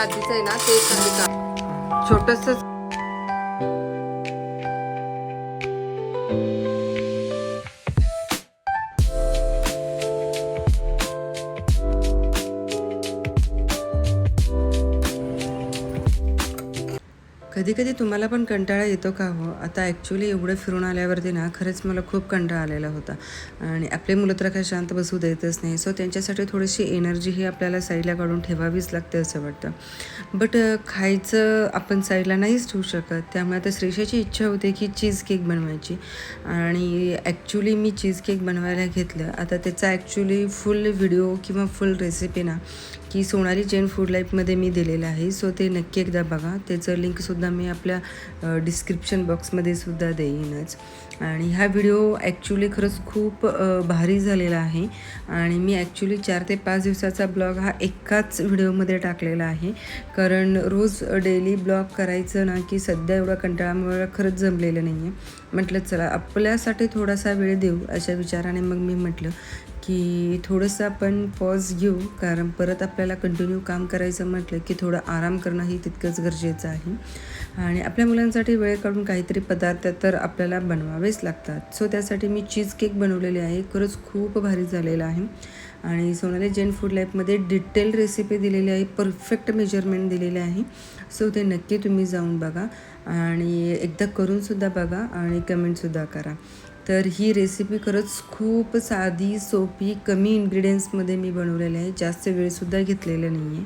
आधीच आहे ना ते खाली छोटस कधी कधी तुम्हाला पण कंटाळा येतो का हो? आता ॲक्च्युली एवढं फिरून आल्यावरती ना खरंच मला खूप कंटाळा आलेला होता. आणि आपले मुलं तर काय शांत बसू देतच नाही. सो त्यांच्यासाठी थोडीशी एनर्जी ही आपल्याला साईडला काढून ठेवावीच लागते असं वाटतं. बट खायचं आपण साईडला नाहीच ठेवू शकत. त्यामुळे आता श्रेषाची इच्छा होते की चीज केक बनवायची. आणि ॲक्च्युली मी चीज केक बनवायला घेतलं. आता त्याचा ॲक्च्युली फुल व्हिडिओ किंवा फुल रेसिपी ना की सोनाली जैन फूड लाईफमध्ये मी दिलेलं आहे. सो ते नक्की एकदा बघा. त्याचं लिंकसुद्धा मी आपल्या डिस्क्रिप्शन बॉक्समध्ये सुद्धा देईनच. आणि हा व्हिडिओ ॲक्च्युली खरंच खूप भारी झालेला आहे. आणि मी ॲक्च्युली चार ते पाच दिवसाचा ब्लॉग हा एकाच व्हिडिओमध्ये टाकलेला आहे. कारण रोज डेली ब्लॉग करायचं ना की सध्या एवढा कंटाळामुळे खरंच जमलेलं नाही आहे म्हटलं चला आपल्यासाठी थोडासा वेळ देऊ अशा विचाराने मग मी म्हटलं की थोडंसं आपण पॉज घेऊ. कारण परत आपल्याला कंटिन्यू काम करायचं म्हटलं की थोडं आराम करणं ही तितकंच गरजेचं आहे. आणि आपल्या मुलांसाठी वेळ काढून काहीतरी पदार्थ तर आपल्याला बनवावेच लागतात. सो त्यासाठी मी चीज केक बनवलेले आहे. खरंच खूप भारी झालेलं आहे. आणि सोनाली जैन फूड लाईफमध्ये डिटेल रेसिपी दिलेली आहे. परफेक्ट मेजरमेंट दिलेले आहे. सो ते नक्की तुम्ही जाऊन बघा. आणि एकदा करूनसुद्धा बघा आणि कमेंटसुद्धा करा. तर ही रेसिपी खरंच खूप साधी सोपी कमी इन्ग्रेडियंट्समध्ये मी बनवलेली आहे. जास्त वेळसुद्धा घेतलेला नाही आहे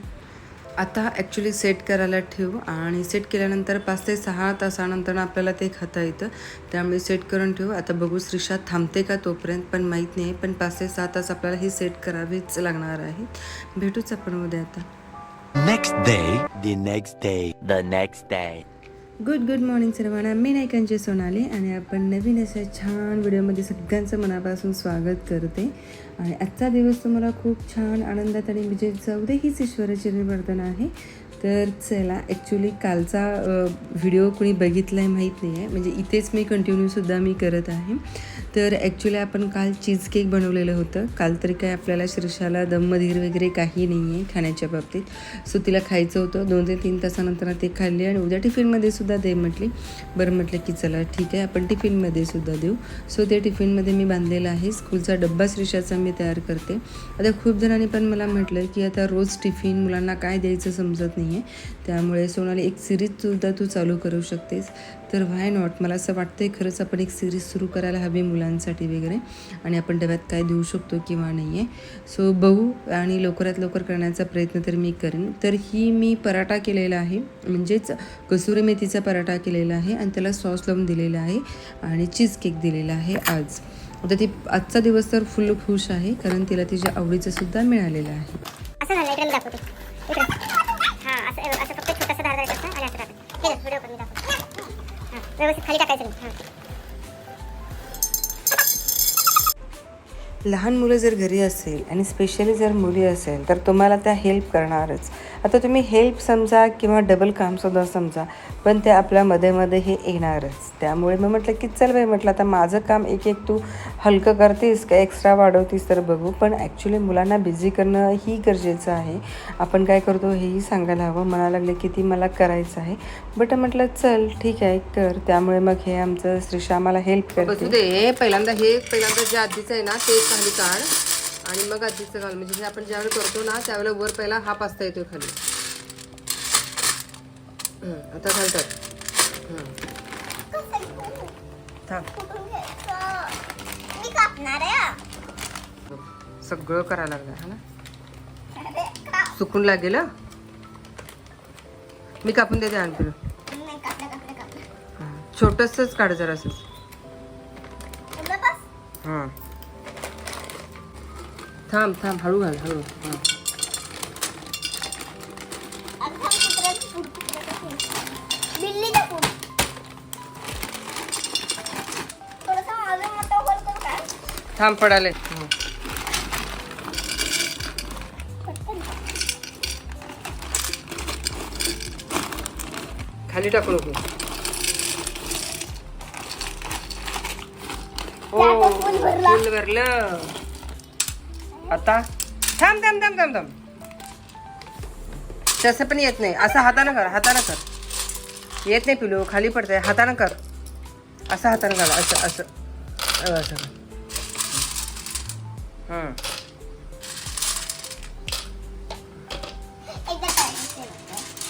आता ॲक्च्युली सेट करायला ठेवू आणि सेट केल्यानंतर पाच ते सहा तासानंतर आपल्याला ते खाता येतं. त्यामुळे सेट करून ठेवू. आता बघू श्रीषा थांबते का तोपर्यंत पण माहीत नाही पण पाच ते सहा तास आपल्याला ही सेट करावीच लागणार आहे. भेटूच आपण उद्या आता. Next day the next day the next day good good morning सर्वांना. मी नायकांची सोनाली आणि आपण नवीन अशा छान व्हिडिओमध्ये सगळ्यांचं मनापासून स्वागत करते. आणि आजचा दिवस तुम्हाला खूप छान आनंदात आणि विजय जाऊ दे हीच ईश्वराची आहे. तर चला ॲक्च्युली कालचा व्हिडिओ कोणी बघितला आहे माहीत नाही आहे म्हणजे इथेच मी कंटिन्यूसुद्धा मी करत आहे. तर ॲक्च्युली आपण काल चीज केक बनवलेलं होतं. काल तरी काय आपल्याला शीर्षाला दमधीर वगैरे काही नाही आहे खाण्याच्या बाबतीत. सो तिला खायचं होतं. दोन ते तीन तासानंतर ते खाल्ली आणि उद्या टिफिनमध्ये सुद्धा दे म्हटली. बरं म्हटलं की चला ठीक आहे आपण टिफिनमध्ये सुद्धा देऊ. सो ते टिफिनमध्ये मी बांधलेलं आहे. स्कूलचा डब्बा श्रीषाचा मी तयार करते. आता खूप जणांनी पण मला म्हटलं की आता रोज टिफिन मुलांना काय द्यायचं समजत नाही आहे त्यामुळे सोनाली एक सिरीजसुद्धा तू चालू करू शकतेस. तर व्हाय नॉट मला असं वाटतं आहे खरंच आपण एक सिरीज सुरू करायला हवी मुलांसाठी वगैरे. आणि आपण डब्यात काय देऊ शकतो किंवा नाही आहे सो बघू आणि लवकरात लवकर करण्याचा प्रयत्न तर मी करेन. तर ही मी पराठा केलेला आहे. म्हणजेच कसुरी मेथीचा पराठा केलेला आहे आणि त्याला सॉस लावून दिलेला आहे आणि चीज केक दिलेला आहे आज. आता ती आजचा दिवस तर फुल खुश आहे कारण तिला तिच्या आवडीचं सुद्धा मिळालेलं आहे. असं झालं इकडे हां असं असं फक्त छोटासा धार करायचा आणि असं टाकायचं व्हिडिओ करून दाखवते. व्यवस्थित खाली टाकायचं हां. लहान मुलं जर घरी असेल आणि स्पेशली जर मुली असेल तर तुम्हाला त्या हेल्प करणारच. आता तुम्ही हेल्प समजा किंवा डबल कामसुद्धा समजा पण ते आपल्या मध्ये मध्ये हे येणारच. त्यामुळे मी म्हटलं की चल बाई म्हटलं आता माझं काम एक एक तू हलकं करतेस का एक्स्ट्रा वाढवतीस तर बघू. पण ॲक्च्युली मुलांना बिझी करणं ही गरजेचं आहे. आपण काय करतो हेही सांगायला हवं. म्हणायला लागले की ती मला करायचं आहे. बट म्हटलं चल ठीक आहे कर. त्यामुळे मग हे आमचं श्रीशा आम्हाला हेल्प करते. दे पहिल्यांदा हे पहिल्यांदा जे आधीचं आहे ना ते खाली काढ. आणि मग आधीचं घाल. म्हणजे हे आपण ज्यावेळेला करतो ना त्यावेळेला वर पहिला हा पास्ता येतोय खाली. आता घालतात. थांब मी कापणार आहे सगळं करायला लागलं हा ना? चुकून लागेल हं? मी कापून देते आणखी नाही कापलं कापलं कापलं छोटंसंच काढ जरा असं एवढं बस हां. थांब थांब हळू घाल हळू. हां. थांब पडाले. हं. खाली टाकू नको. त्याचं फुल भरलं. आता? थांब थांब थांब थांब थांब. तसं पण येत नाही. असं हातानं कर हातानं कर. येत नाही पिलू खाली पडतंय. हातानं कर. असं हातानं घाला असं. असं असं.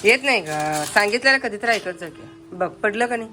येत नाही का सांगितलेलं कधी तर ऐकत जा की. बघ पडलं का नाही?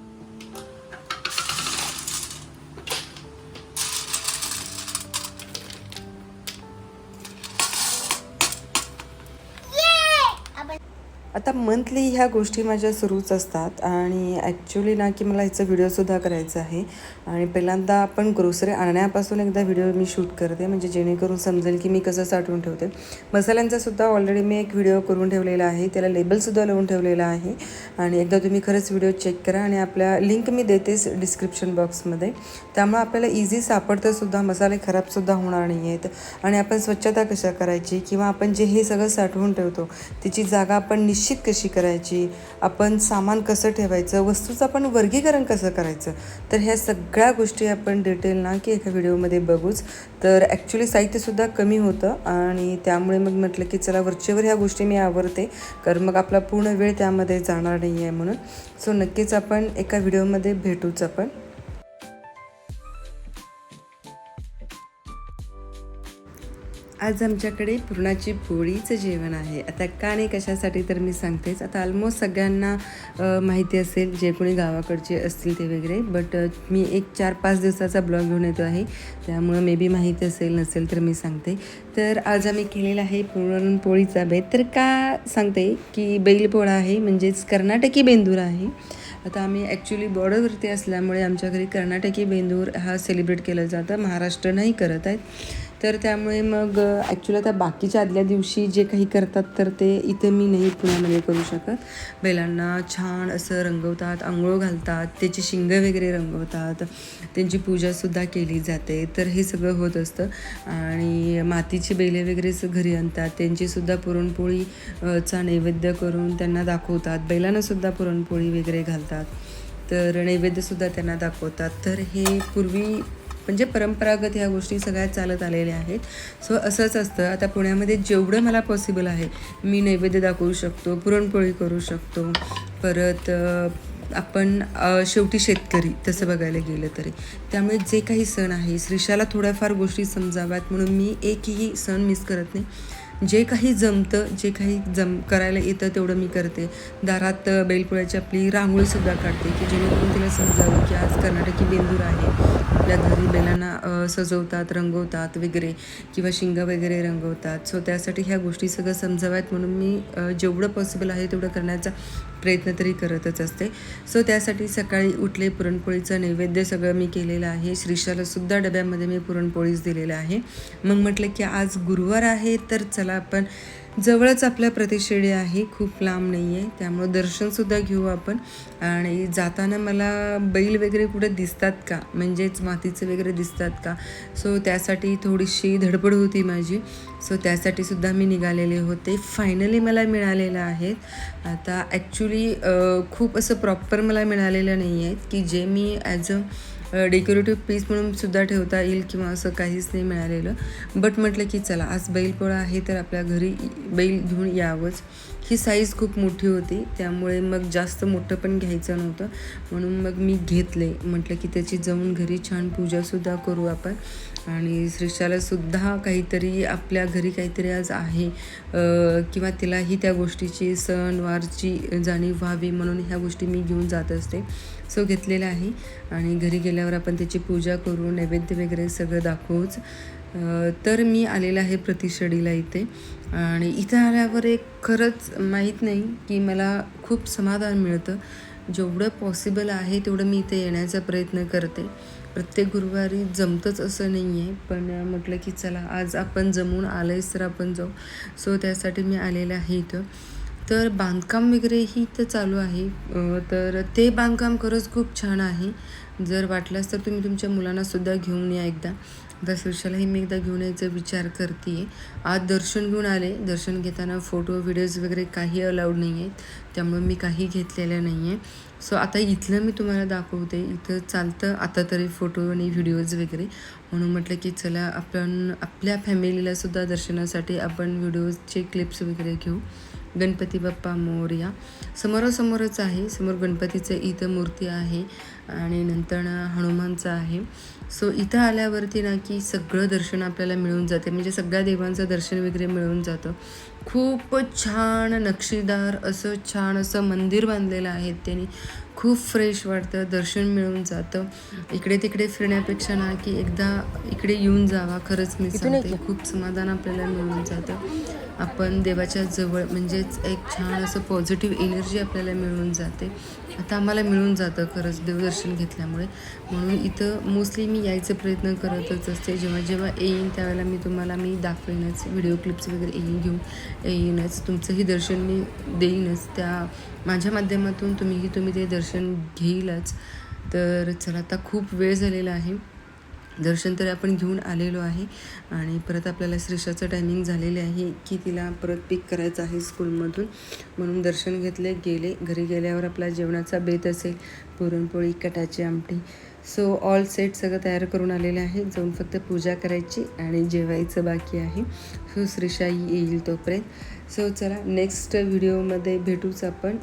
आता मंथली ह्या गोष्टी माझ्या सुरूच असतात. आणि ॲक्च्युली ना की मला ह्याचा व्हिडिओसुद्धा करायचा आहे. आणि पहिल्यांदा आपण ग्रोसरी आणण्यापासून एकदा व्हिडिओ मी शूट करते. म्हणजे जेणेकरून समजेल की मी कसं साठवून ठेवते. मसाल्यांचासुद्धा ऑलरेडी मी एक व्हिडिओ करून ठेवलेला आहे. त्याला लेबलसुद्धा लावून ठेवलेला आहे. आणि एकदा तुम्ही खरंच व्हिडिओ चेक करा आणि आपल्या लिंक मी देतेच डिस्क्रिप्शन बॉक्समध्ये त्यामुळे आपल्याला इझी सापडतंसुद्धा मसाले खराबसुद्धा होणार नाही आहेत आणि आपण स्वच्छता कशा करायची? किंवा आपण जे हे सगळं साठवून ठेवतो त्याची जागा आपण निश्चित कशी करायची? आपण सामान कसं ठेवायचं? वस्तूचं आपण वर्गीकरण कसं करायचं? तर ह्या सगळ्या गोष्टी आपण डिटेल ना की एका व्हिडिओमध्ये बघूच. तर ॲक्च्युली साहित्यसुद्धा कमी होतं आणि त्यामुळे मग म्हटलं की चला वरचेवर ह्या गोष्टी मी आवडते कारण मग आपला पूर्ण वेळ त्यामध्ये जाणार नाही आहे म्हणून. सो नक्कीच आपण एका व्हिडिओमध्ये भेटूच आपण. आज आमच्याकडे पुरणाची पोळीचं जेवण आहे. आता का नाही कशासाठी तर मी सांगतेच. आता ऑलमोस्ट सगळ्यांना माहिती असेल जे कोणी गावाकडचे असतील ते वगैरे. बट मी एक चार पाच दिवसाचा ब्लॉग घेऊन येतो आहे. त्यामुळं मे बी माहिती असेल नसेल तर मी सांगते. तर आज आम्ही केलेला आहे पुरणपोळीचा बेत. तर का सांगते की बैलपोळा आहे म्हणजेच कर्नाटकी बेंदूर आहे. आता आम्ही ॲक्च्युली बॉर्डरवरती असल्यामुळे आमच्या घरी कर्नाटकी बेंदूर हा सेलिब्रेट केला जातं. महाराष्ट्र नाही करत आहेत. तर त्यामुळे मग ॲक्च्युली आता बाकीच्या आदल्या दिवशी जे काही करतात तर ते इथे मी नाही पुण्यामध्ये करू शकत. बैलांना छान असं रंगवतात आंघोळ घालतात त्याची शिंगं वगैरे रंगवतात त्यांची पूजासुद्धा केली जाते. तर हे सगळं होत असतं. आणि मातीची बैले वगैरे घरी आणतात त्यांचीसुद्धा पुरणपोळी चा नैवेद्य करून त्यांना दाखवतात. बैलांनासुद्धा पुरणपोळी वगैरे घालतात. तर नैवेद्यसुद्धा त्यांना दाखवतात. तर हे पूर्वी म्हणजे परंपरागत ह्या गोष्टी सगळ्या चालत आलेल्या आहेत. सो असंच असतं. आता पुण्यामध्ये जेवढं मला पॉसिबल आहे मी नैवेद्य दाखवू शकतो पुरणपोळी करू शकतो. परत आपण शेवटी शेतकरी तसं बघायला गेलं तरी. त्यामुळे जे काही सण आहे श्रीशाला थोड्याफार गोष्टी समजाव्यात म्हणून मी एकही सण मिस करत नाही. जे काही जमतं जे काही जम करायला येतं तेवढं मी करते. दारात अ, बैलपोळ्याची आपली रांगोळीसुद्धा काढते की जेणेकरून तिला समजावं की आज कर्नाटकी बेंदूर आहे. आपल्या घरी बैलांना सजवतात रंगवतात वगैरे किंवा शिंगा वगैरे रंगवतात. सो त्यासाठी ह्या गोष्टी सगळं समजाव्यात म्हणून मी जेवढं पॉसिबल आहे तेवढं करण्याचा प्रयत्न तरी करतच असते. सो त्यासाठी सकाळी उठले पुरणपोळीचं नैवेद्य सगळं मी केलेलं आहे. श्रीशालासुद्धा डब्यामध्ये मी पुरणपोळीच दिलेलं आहे. मग म्हटलं की आज गुरुवार आहे तर चला आपण जवळच आपल्या प्रतिशिडी आहे खूप लांब नाही आहे त्यामुळं दर्शनसुद्धा घेऊ आपण. आणि जाताना मला बैल वगैरे कुठे दिसतात का? म्हणजेच मातीचे वगैरे दिसतात का? सो त्यासाठी थोडीशी धडपड होती माझी. सो त्यासाठी सुद्धा मी निघालेले होते. फायनली मला मिळालेलं आहेत. आता ॲक्च्युली खूप असं प्रॉपर मला मिळालेलं नाही आहेत की जे मी ॲज अ डेकोरेटिव्ह पीस म्हणून सुद्धा ठेवता येईल किंवा असं काहीच नाही मिळालेलं. बट म्हटलं की चला आज बैलपोळा आहे तर आपल्या घरी बैल घेऊन यावंच. ही साईज खूप मोठी होती त्यामुळे मग जास्त मोठं पण घ्यायचं नव्हतं. म्हणून मग मी घेतले. म्हटलं की त्याची जाऊन घरी छान पूजासुद्धा करू आपण. आणि श्रीशाला सुद्धा काहीतरी आपल्या घरी काहीतरी आज आहे. किंवा तिलाही त्या गोष्टीची सणवारची जाणीव व्हावी म्हणून ह्या गोष्टी मी घेऊन जात असते. सो घेतलेला आहे. आणि घरी गेल्यावर आपण त्याची पूजा करू नैवेद्य वगैरे सगळं दाखवूच तर मी आलेलं आहे प्रतिषडीला इथे. आणि इथं आल्यावर एक खरंच माहीत नाही की मला खूप समाधान मिळतं. जेवढं पॉसिबल आहे तेवढं मी इथे येण्याचा प्रयत्न करते. प्रत्येक गुरुवारी जमतंच असं नाही आहे पण म्हटलं की चला आज आपण जमून आलंयच तर आपण जाऊ. सो त्यासाठी मी आलेलं आहे इथं. तर बांधकाम वगैरेही इथं चालू आहे. तर ते बांधकाम खरंच खूप छान आहे. जर वाटलंच तर तुम्ही तुमच्या मुलांनासुद्धा घेऊन या एकदा. आता मी एकदा घेऊन यायचा विचार करते आहे आज दर्शन घेऊन आले. दर्शन घेताना फोटो व्हिडिओज वगैरे काही अलाउड नाही आहेत त्यामुळे मी काही घेतलेलं नाही आहे सो आता इथलं मी तुम्हाला दाखवते. इथं चालतं आता तरी फोटो आणि व्हिडिओज वगैरे. म्हणून म्हटलं की चला आपण आपल्या फॅमिलीलासुद्धा दर्शनासाठी आपण व्हिडिओजचे क्लिप्स वगैरे घेऊ. गणपती बाप्पा मोरया समोरासमोरच आहे. समोर गणपतीचं इथं मूर्ती आहे आणि नंतर हनुमानचं आहे. सो इथं आल्यावरती ना की सगळं दर्शन आपल्याला मिळून जाते. म्हणजे सगळ्या देवांचं दर्शन वगैरे मिळून जातं. खूप छान नक्षीदार असं छान असं मंदिर बांधलेलं आहे त्यांनी. खूप फ्रेश वाटतं. दर्शन मिळून जातं. इकडे तिकडे फिरण्यापेक्षा ना की एकदा इकडे येऊन जावा. खरंच मी सांगते. खूप समाधान आपल्याला मिळून जातं. आपण देवाच्या जवळ म्हणजेच एक छान असं पॉझिटिव्ह एनर्जी आपल्याला मिळून जाते. आता आम्हाला मिळून जातं खरंच देवदर्शन घेतल्यामुळे. म्हणून इथं मोस्टली मी यायचा प्रयत्न करतच असते. जेव्हा जेव्हा येईन त्यावेळेला मी तुम्हाला मी दाखवेनच. व्हिडिओ क्लिप्स वगैरे येईन घेऊन येईनच. तुमचंही दर्शन मी देईनच. त्या माझ्या माध्यमातून तुम्हीही तुम्ही ते दर्शन घेईलच. तर चला आता खूप वेळ झालेला आहे. दर्शन तरी आपण घेऊन आलेलो आहे. आणि परत आपल्याला श्रीषाचं टायमिंग झालेले आहे की तिला परत पिक करायचं आहे स्कूलमधून म्हणून दर्शन घेतले गेले. घरी गेल्यावर आपला जेवणाचा बेत असेल पुरणपोळी कटाची आमटी. सो ऑल सेट सगळं तयार करून आलेले आहे. जाऊन फक्त पूजा करायची आणि जेवायचं बाकी आहे. सो श्रीषा येईल तोपर्यंत. सो चला नेक्स्ट व्हिडिओमध्ये भेटूच आपण.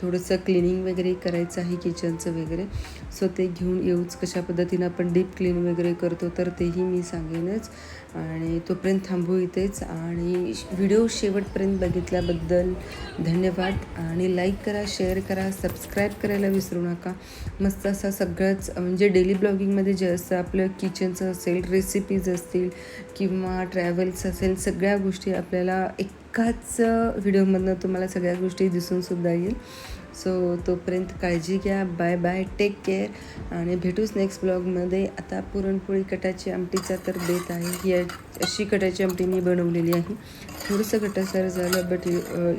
थोडंसं क्लिनिंग वगैरे करायचं आहे किचनचं वगैरे. सो ते घेऊन येऊच कशा पद्धतीनं आपण डीप क्लीन वगैरे करतो तर तेही मी सांगेनच. आणि तोपर्यंत थांबू इथेच. आणि व्हिडिओ शेवटपर्यंत बघितल्याबद्दल धन्यवाद. आणि लाईक करा शेअर करा सबस्क्राईब करायला विसरू नका. मस्त असा सगळंच म्हणजे डेली ब्लॉगिंगमध्ये जे असतं आपलं किचनचं असेल रेसिपीज असतील किंवा ट्रॅव्हल्स असेल सगळ्या गोष्टी आपल्याला एक एकाच व्हिडिओमधनं तुम्हाला सगळ्या गोष्टी दिसूनसुद्धा येईल. सो तोपर्यंत काळजी घ्या. बाय बाय टेक केअर आणि भेटूच नेक्स्ट ब्लॉगमध्ये आता पुरणपोळी कटाची आमटीचा तर बेत आहे. ही अशी कटाची आमटी मी बनवलेली आहे. थोडंसं कटासर झालं but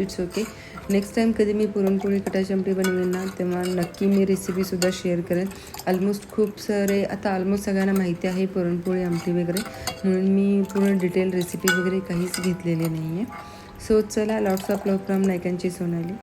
it's okay next time कधी मी पुरणपोळी कटाची आमटी बनवेन ना तेव्हा नक्की मी रेसिपीसुद्धा शेअर करेन. ऑलमोस्ट खूप सारे आता ऑलमोस्ट सगळ्यांना माहिती आहे पुरणपोळी आमटी वगैरे. म्हणून मी पूर्ण डिटेल रेसिपी वगैरे काहीच घेतलेली नाही आहे सो चला लॉट्स ऑफ लव फ्रॉम नायकांची सोनाली